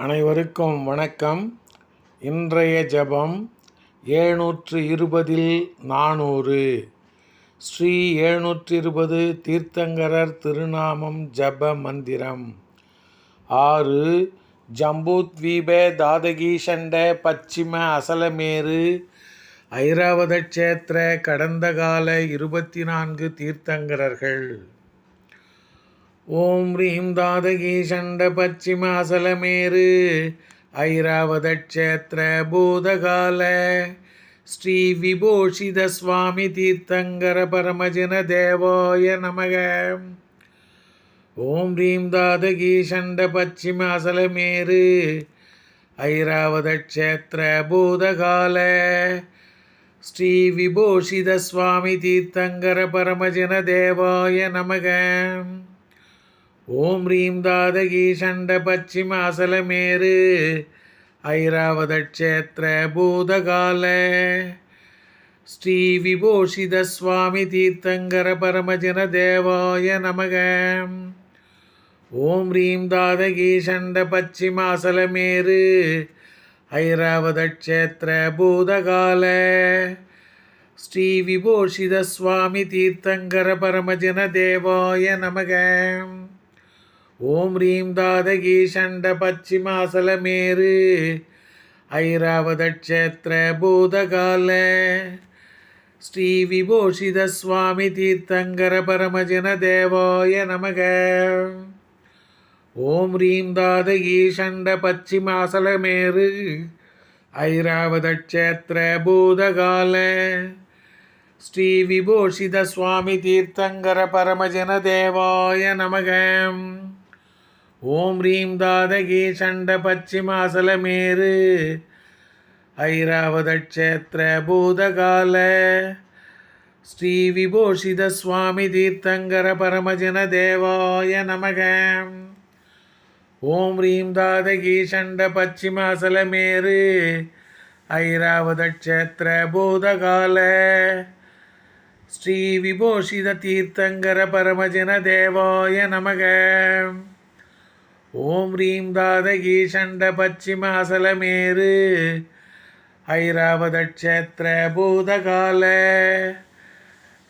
அனைவருக்கும் வணக்கம். இன்றைய ஜெபம் ஏழ்நூற்று இருபதில் நானூறு. ஸ்ரீ ஏழ்நூற்று இருபது தீர்த்தங்கரர் திருநாமம் ஜப மந்திரம். ஆறு ஜம்பூத்வீப தாதகீஷண்ட பச்சிம அசலமேரு ஐராவத க்ஷேத்திர கடந்த கால இருபத்தி நான்கு தீர்த்தங்கரர்கள். ஓம் ரீம் தாதகி சண்ட பச்சிமாசலமேரு அசலமேரு பூதகால. ஸ்ரீ விபூஷித சுவாமி தீர்த்தங்கர பரமஜன தேவாய நமக. ஓம் ரீம் தாதகி சண்ட பச்சிமாசலமேரு அசலமேரு பூதகால. ஸ்ரீ விபூஷித சுவாமி தீர்த்தங்கர பரமஜன தேவாய நமகம் ஓம் ரீம் தாதகி சண்ட பச்சிம அசலமேரு ஐராவத க்ஷேத்திர பூதகால. ஸ்ரீ விபூஷித சுவாமி தீர்த்தங்கர பரமஜன தேவாய நமக. ஓம் ரீம் தாதகி சண்ட பச்சிம அசலமேரு ஐராவத க்ஷேத்திர பூதகால. ஸ்ரீ விபூஷித சுவாமி தீர்த்தங்கர பரமஜன தேவாய நமகம் ஓம் ரீம் தாதகி சண்ட பச்சிமாசலமேரு ஐராவத பூதகால. ஸ்ரீ விபூஷித சுவாமி தீர்த்தங்கர பரமஜன தேவாய நமக. ஓம் ரீம் தாதகி சண்ட பச்சிமாசலமேரு ஐராவத பூதகால. ஸ்ரீ விபூஷித சுவாமி தீர்த்தங்கர பரமஜன தேவாய நமகம் ஓம் ரீம் தாதகி சண்ட பச்சிமாசலமேரு ஐராவத பூதகால. ஸ்ரீ விபூஷித சுவாமி தீர்த்தங்கர பரமஜன தேவாய நமக. ஓம் ரீம் தாதகி சண்ட பச்சிமாசலமேரு ஐராவத பூதகால. ஸ்ரீ விபூஷித தீர்த்தங்கர பரமஜன தேவாய நமக. ஓம் ரீம் தாதகி சண்ட பச்சிமாசலமேரு ஐராவதக்ஷேத்திர பூதகால.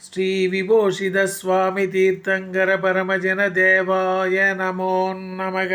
ஸ்ரீ விபூஷித சுவாமி தீர்த்தங்கர பரமஜன தேவாய நமோ நமக.